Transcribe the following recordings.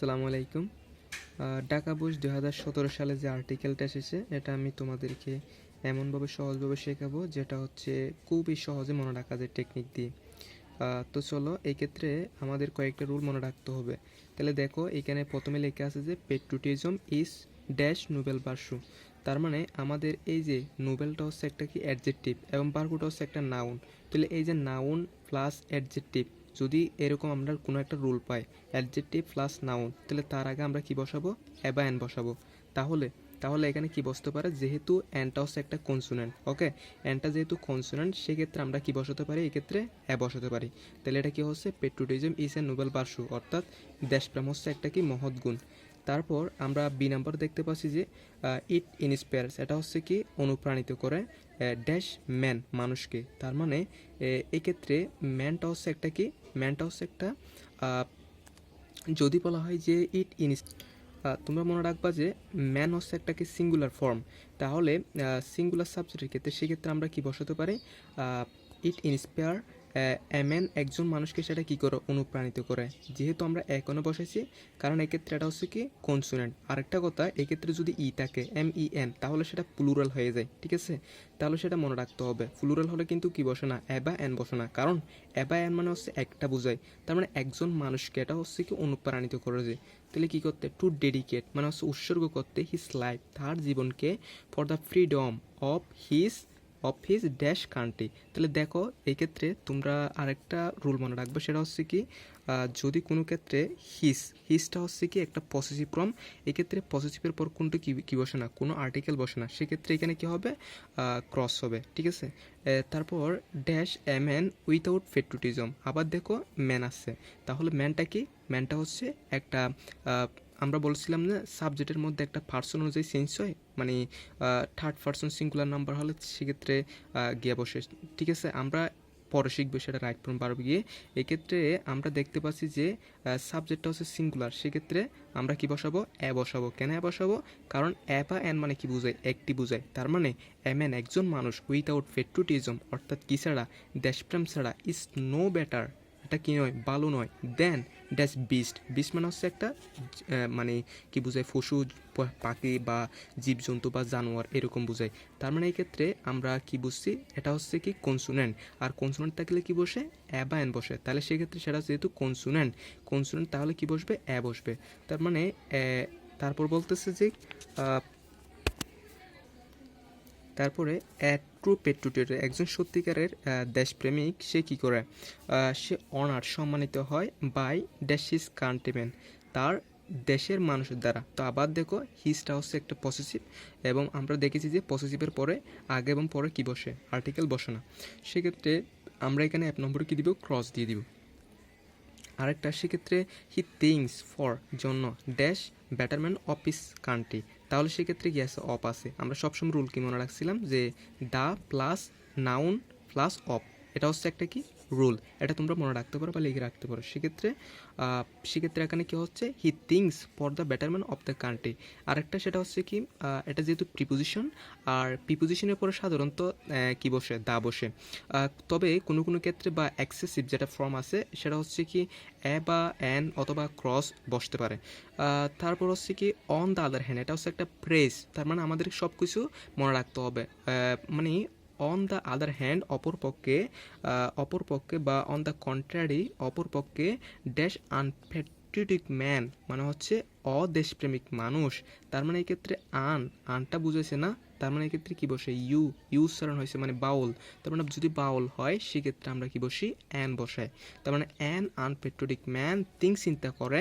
আসসালামু আলাইকুম। ঢাকা বুশ দু হাজার সতেরো সালে যে আর্টিকেলটা এসেছে, এটা আমি তোমাদেরকে এমনভাবে সহজভাবে শেখাবো, যেটা হচ্ছে খুবই সহজে মনে রাখা যায় টেকনিক দিয়ে। তো চলো, এক্ষেত্রে আমাদের কয়েকটা রুল মনে রাখতে হবে। তাহলে দেখো, এখানে প্রথমে লেখা আছে যে patriotism is dash noble pursuit তার মানে আমাদের এই যে নোবেলটা হচ্ছে একটা কি অ্যাডজেক্টিভ এবং বার্গুটা হচ্ছে একটা নাউন তাহলে এই যে নাউন প্লাস অ্যাডজেক্টিভ যদি এরকম আমরা কোনো একটা রুল পাই অ্যাডজেক্টিভ প্লাস নাউন তাহলে তার আগে আমরা কি বসাবো? অ্যাবা অ্যান বসাবো। তাহলে তাহলে এখানে কি বসতে পারে? যেহেতু অ্যানটা হচ্ছে একটা কনসোনেন্ট ওকে অ্যানটা যেহেতু কনসোনেন্ট সেক্ষেত্রে আমরা কি বসাতে পারি? এক্ষেত্রে অ্যা বসাতে পারি। তাহলে এটা কি হচ্ছে? পেট্রোটিজম ইজ এ নোবেল বার্সু অর্থাৎ দেশপ্রেম হচ্ছে একটা কি? মহৎ গুণ। তারপর আমরা বি নাম্বার দেখতে পাচ্ছি যে ইট ইনস্পায়ার্স এটা হচ্ছে কি? অনুপ্রাণিত করে ড্যাশ ম্যান মানুষকে। তার মানে এক্ষেত্রে ম্যানটা হচ্ছে একটা কি? ম্যানটা হচ্ছে একটা যদি বলা হয় যে ইট ইন তোমরা মনে রাখবা যে ম্যান হচ্ছে একটা কি সিঙ্গুলার ফর্ম তাহলে সিঙ্গুলার সাবজেক্টের ক্ষেত্রে, সেক্ষেত্রে আমরা কি বসাতে পারি? ইট ইন্সপায়ার ম্যান একজন মানুষকে সেটা কি করে অনুপ্রাণিত করে? যেহেতু আমরা এখনও বসেছি, কারণ এক্ষেত্রে এটা হচ্ছে কি কনসোনেন্ট আরেকটা কথা, এক্ষেত্রে যদি ই থাকে এম ই এন তাহলে সেটা প্লুরাল হয়ে যায়, ঠিক আছে? তাহলে সেটা মনে রাখতে হবে। প্লুরাল হলে কিন্তু কি বসে না? অ্যাবা এন বসে না। কারণ অ্যাবা এন মানে হচ্ছে একটা বোঝায়। তার মানে একজন মানুষকে এটা হচ্ছে কি অনুপ্রাণিত করে যে তাহলে কি করতে? টু ডেডিকেট মানে হচ্ছে উৎসর্গ করতে হিজ লাইফ তার জীবনকে for the freedom of his of his dash country তাহলে দেখো, এক্ষেত্রে তোমরা আরেকটা রুল মনে রাখবে, সেটা হচ্ছে কি যদি কোনো ক্ষেত্রে হিস হিসটা হচ্ছে কি একটা পসেসিভ ফর্ম এক্ষেত্রে পসেসিভের পর কোনটা কি, কী বসে না, কোনো আর্টিকেল বসে না। সেক্ষেত্রে এখানে কি হবে? ক্রস হবে, ঠিক আছে? তারপর dash M N without patriotism আবার দেখো ম্যান আসছে তাহলে ম্যানটা কি? ম্যানটা হচ্ছে একটা আমরা বলছিলাম না সাবজেক্টের মধ্যে একটা পার্সন অনুযায়ী চেঞ্জ হয় মানে থার্ড পার্সন সিঙ্গুলার নাম্বার হলে সেক্ষেত্রে গিয়ে বসে। ঠিক আছে? আমরা পরে শিখব সেটা রাইট ফর্ম পারব গিয়ে। এক্ষেত্রে আমরা দেখতে পাচ্ছি যে সাবজেক্টটা হচ্ছে সিঙ্গুলার সেক্ষেত্রে আমরা কি বসাবো? অ্যা বসাবো। কেন অ্যা বসাবো? কারণ অ্যা বা অ্যান মানে কি বোঝায়? একটি বোঝায়। তার মানে এমএন একজন মানুষ উইথাউট পেট্রোটিজম অর্থাৎ কি ছাড়া? দেশপ্রেম ছাড়া ইজ নো বেটার এটা কি নয় ভালো নয়। দেন ড্যাশ বিস্ট বিস্ট মানে হচ্ছে একটা মানে কি বোঝায়, পশু পাখি বা জীবজন্তু বা জানোয়ার, এরকম বোঝায়। তার মানে এই ক্ষেত্রে আমরা কি বুঝছি, এটা হচ্ছে কি কনসোনেন্ট আর কনসোনেন্ট থাকলে কি বসে? অ্যা বা এন বসে। তাহলে সেক্ষেত্রে সেটা যেহেতু কনসোনেন্ট কনসোনেন্ট তাহলে কি বসবে? অ্যা বসবে। তার মানে তারপর বলতেছে যে তারপরে ট্রু পেট্রোটিয়ার একজন সত্যিকারের দেশপ্রেমিক, সে কি করে? সে অনার সম্মানিত হয় বাই ড্যাশ ইজ কান্ট্রিম্যান তার দেশের মানুষের দ্বারা। তো আবার দেখো হিসটা হচ্ছে একটা পসেসিভ এবং আমরা দেখেছি যে পসেসিভের পরে, আগে এবং পরে কি বসে? আর্টিকেল বসে না। সেক্ষেত্রে আমরা এখানে এক নম্বরে কী দিব? ক্রস দিয়ে দিব। আরেকটা, সেক্ষেত্রে হি থিংস ফর জন্য dash betterment of his country তাহলে সেক্ষেত্রে কি আছে? অপ আছে। আমরা সবসময় রুল কি মনে রাখছিলাম? যে দা প্লাস নাউন প্লাস অপ এটা হচ্ছে একটা কি? রুল এটা তোমরা মনে রাখতে পারো বা লিখে রাখতে পারো। সেক্ষেত্রে সেক্ষেত্রে এখানে কী হচ্ছে? He thinks for the betterment of the country আরেকটা সেটা হচ্ছে কি এটা যেহেতু প্রিপোজিশন আর প্রিপোজিশনের পরে সাধারণত কি বসে? দা বসে। তবে কোনো কোনো ক্ষেত্রে বা এক্সেসিভ যেটা ফর্ম আছে, সেটা হচ্ছে কি, এ বা এন অথবা ক্রস বসতে পারে। তারপর হচ্ছে কি অন দ্য আদার হ্যান্ড এটা হচ্ছে একটা প্রেস তার মানে আমাদের সব কিছু মনে রাখতে হবে। মানে অন দ্য আদার হ্যান্ড অপর পক্ষে অপর পক্ষে বা অন দ্য কন্ট্রারি অপর পক্ষে ড্যাশ আনপেট্রিটিক ম্যান মানে হচ্ছে অদেশপ্রেমিক মানুষ। তার মানে এই ক্ষেত্রে আন, আনটা বুঝেছে না, তার মানে এক্ষেত্রে কী বসে? ইউ ইউ উচ্চারণ হয়েছে মানে বাউল। তার মানে যদি বাউল হয়, সেক্ষেত্রে আমরা কি বসি? অ্যান বসাই। তার মানে অ্যান আনপেট্রোটিক ম্যান থিং চিন্তা করে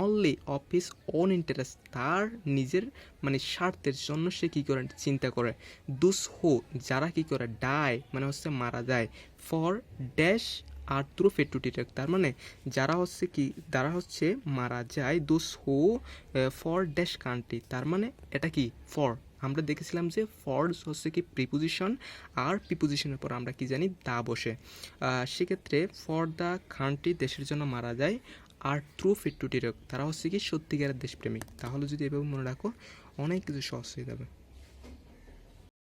only of his own interest তার নিজের মানে স্বার্থের জন্য সে কী করে চিন্তা করে? দুস হো যারা কি করে ডায় মানে হচ্ছে মারা যায় ফর ড্যাশ আর থ্রু ফেটুটিটেক তার মানে যারা হচ্ছে কি, যারা হচ্ছে মারা যায় দুস হো ফর ড্যাশ কান্ট্রি তার মানে এটা কি? ফর আমরা দেখেছিলাম যে ফর্স হচ্ছে কি প্রিপোজিশন আর প্রিপোজিশনের পর আমরা কি জানি? দা বসে। সেক্ষেত্রে ফর দ্য কান্ট্রি দেশের জন্য মারা যায় আর ট্রু ফিট টু টিরক তারা হচ্ছে কি সত্যিকারের দেশপ্রেমিক। তাহলে যদি এভাবে মনে রাখো, অনেক কিছু সহজ হয়ে যাবে।